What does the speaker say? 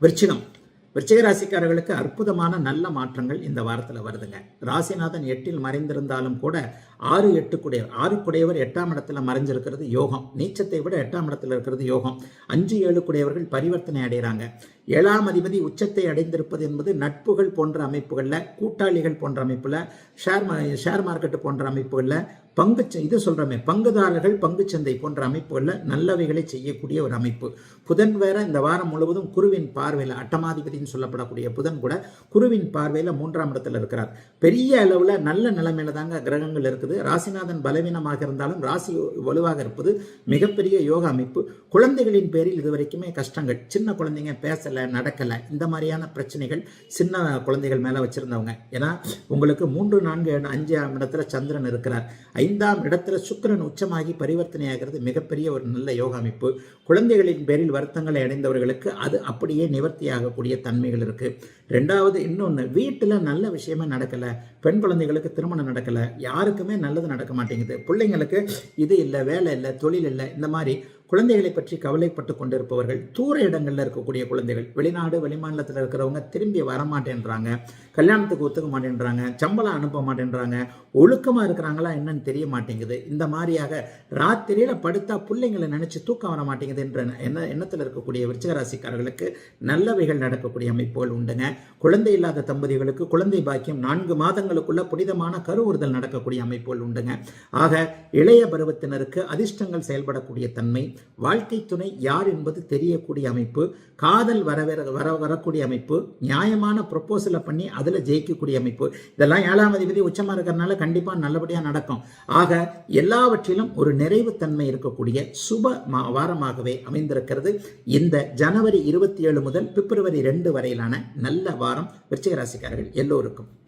Bertinão. விருச்சிகராசிக்காரர்களுக்கு அற்புதமான நல்ல மாற்றங்கள் இந்த வாரத்தில் வருதுங்க. ராசிநாதன் எட்டில் மறைந்திருந்தாலும் கூட ஆறு எட்டு குடையவர் ஆறு குடையவர் எட்டாம் இடத்துல மறைஞ்சிருக்கிறது யோகம். நீச்சத்தை விட எட்டாம் இடத்துல இருக்கிறது யோகம். அஞ்சு ஏழு குடையவர்கள் பரிவர்த்தனை அடைகிறாங்க. ஏழாம் அதிபதி உச்சத்தை அடைந்திருப்பது என்பது நட்புகள் போன்ற அமைப்புகளில் கூட்டாளிகள் போன்ற அமைப்பில் ஷேர் மா- ஷேர் மார்க்கெட்டு போன்ற அமைப்புகளில் பங்கு இது சொல்கிறோமே பங்குதாரர்கள் பங்குச்சந்தை போன்ற அமைப்புகளில் நல்லவைகளை செய்யக்கூடிய ஒரு அமைப்பு. புதன் வேற இந்த வாரம் முழுவதும் குருவின் பார்வையில் அப்படின்னு சொல்லப்படக்கூடிய புதன் கூட குருவின் பார்வையில் மூன்றாம் இடத்துல இருக்கிறார். பெரிய அளவில் நல்ல நிலைமையில தாங்க கிரகங்கள் இருக்குது. ராசிநாதன் பலவீனமாக இருந்தாலும் ராசி வலுவாக இருப்பது மிகப்பெரிய யோக அமைப்பு. குழந்தைகளின் பேரில் இதுவரைக்குமே கஷ்டங்கள். சின்ன குழந்தைங்க பேசலை நடக்கலை. இந்த மாதிரியான பிரச்சனைகள் சின்ன குழந்தைகள் மேலே வச்சுருந்தவங்க. ஏன்னா உங்களுக்கு மூன்று நான்கு அஞ்சாம் இடத்துல சந்திரன் இருக்கிறார். ஐந்தாம் இடத்துல சுக்கிரன் உச்சமாகி பரிவர்த்தனையாகிறது மிகப்பெரிய ஒரு நல்ல யோக அமைப்பு. குழந்தைகளின் பேரில் வருத்தங்களை அடைந்தவர்களுக்கு அது அப்படியே நிவர்த்தியாகக்கூடிய தன்மைகள் இருக்கு. ரெண்டாவது இன்னொன்று வீட்டில் நல்ல விஷயமே நடக்கலை பெண் குழந்தைகளுக்கு திருமணம் நடக்கலை யாருக்குமே நல்லது நடக்க மாட்டேங்குது. பிள்ளைங்களுக்கு இது இல்லை வேலை இல்லை தொழில் இல்லை இந்த மாதிரி குழந்தைகளை பற்றி கவலைப்பட்டு கொண்டிருப்பவர்கள் தூர இடங்களில் இருக்கக்கூடிய குழந்தைகள் வெளிநாடு வெளிமாநிலத்தில் இருக்கிறவங்க திரும்பி வரமாட்டேன்றாங்க கல்யாணத்துக்கு ஒத்துக்க மாட்டேன்றாங்க சம்பளம் அனுப்ப மாட்டேன்றாங்க ஒழுக்கமாக இருக்கிறாங்களா என்னன்னு தெரிய மாட்டேங்குது. இந்த மாதிரியாக ராத்திரியில் படுத்தா பிள்ளைங்களை நினச்சி தூக்கம் வர மாட்டேங்குது என்ற எண்ண எண்ணத்தில் இருக்கக்கூடிய விருச்சிக ராசிக்காரர்களுக்கு நல்லவைகள் நடக்கக்கூடிய அமைப்புகள் உண்டுங்க. குழந்தை இல்லாத தம்பதிகளுக்கு குழந்தை பாக்கியம் நான்கு மாதங்களுக்குள்ள புனிதமான கருவுறுதல் நடக்கக்கூடிய அமைப்புகள் உண்டுங்க. ஆக இளைய பருவத்தினருக்கு அதிர்ஷ்டங்கள் செயல்படக்கூடிய தன்மை வாழ்க்கை துணை யார் என்பது தெரியக்கூடிய அமைப்பு காதல் வர வர- வரக்கூடிய அமைப்பு நியாயமான ப்ரொப்போசலை பண்ணி அதில் ஜெயிக்கக்கூடிய அமைப்பு. இதெல்லாம் ஏழாம் அதிபதி உச்சமாக இருக்கிறனால கண்டிப்பாக நல்லபடியாக நடக்கும். ஆக எல்லாவற்றிலும் ஒரு நிறைவுத்தன்மை இருக்கக்கூடிய சுப மா வாரமாகவே அமைந்திருக்கிறது. இந்த ஜனவரி இருபத்தி ஏழு முதல் பிப்ரவரி ரெண்டு வரையிலான நல்ல வாரம் விருச்சிகராசிக்காரர்கள் எல்லோருக்கும்.